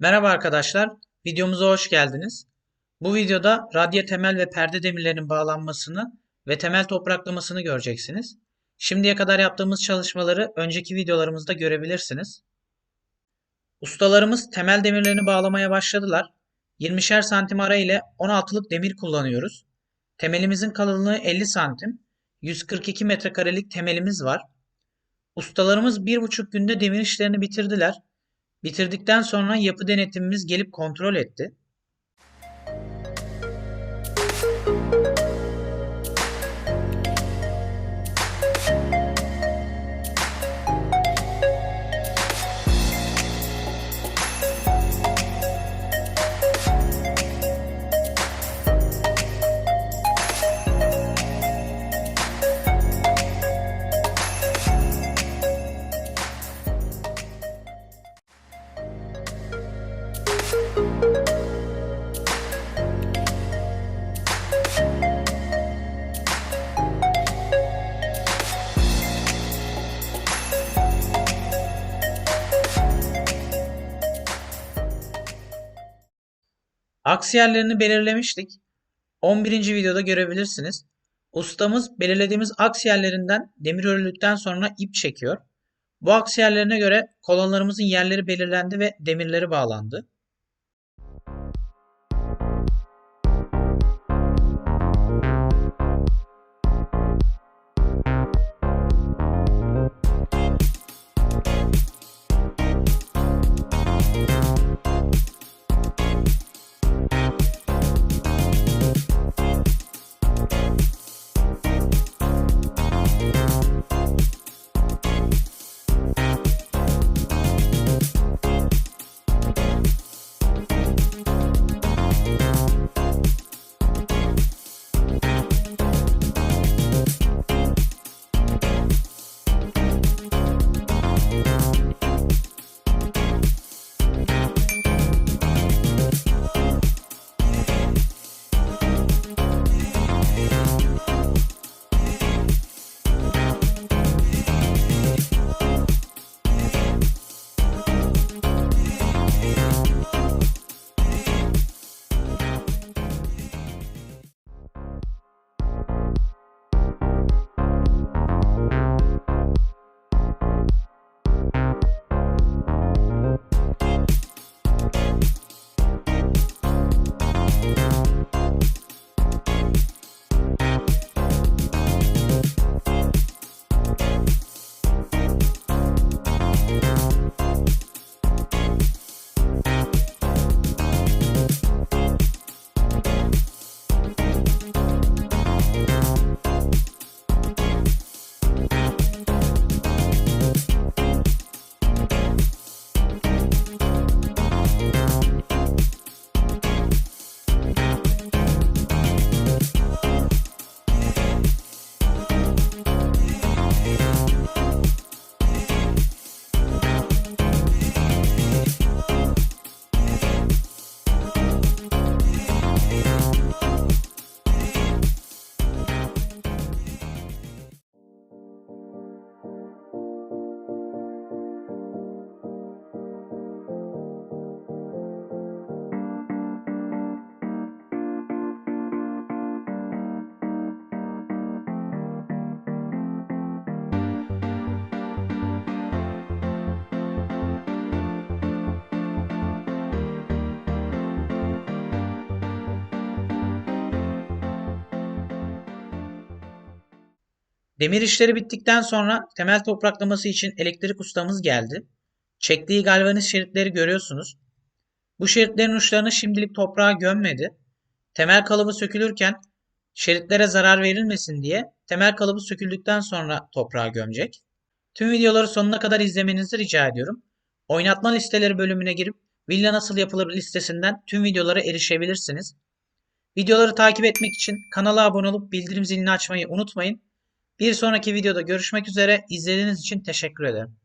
Merhaba arkadaşlar, videomuza hoş geldiniz. Bu videoda radya temel ve perde demirlerinin bağlanmasını ve temel topraklamasını göreceksiniz. Şimdiye kadar yaptığımız çalışmaları önceki videolarımızda görebilirsiniz. Ustalarımız temel demirlerini bağlamaya başladılar. 20'şer santim ara ile 16'lık demir kullanıyoruz. Temelimizin kalınlığı 50 santim, 142 metrekarelik temelimiz var. Ustalarımız bir buçuk günde demir işlerini bitirdiler. Bitirdikten sonra yapı denetimimiz gelip kontrol etti. Aks yerlerini belirlemiştik. 11. videoda görebilirsiniz. Ustamız belirlediğimiz aks demir örüldükten sonra ip çekiyor. Bu aks göre kolonlarımızın yerleri belirlendi ve demirleri bağlandı. Demir işleri bittikten sonra temel topraklaması için elektrik ustamız geldi. Çektiği galvaniz şeritleri görüyorsunuz. Bu şeritlerin uçlarını şimdilik toprağa gömmedi. Temel kalıbı sökülürken şeritlere zarar verilmesin diye temel kalıbı söküldükten sonra toprağa gömecek. Tüm videoları sonuna kadar izlemenizi rica ediyorum. Oynatma listeleri bölümüne girip villa nasıl yapılır listesinden tüm videolara erişebilirsiniz. Videoları takip etmek için kanala abone olup bildirim zilini açmayı unutmayın. Bir sonraki videoda görüşmek üzere. İzlediğiniz için teşekkür ederim.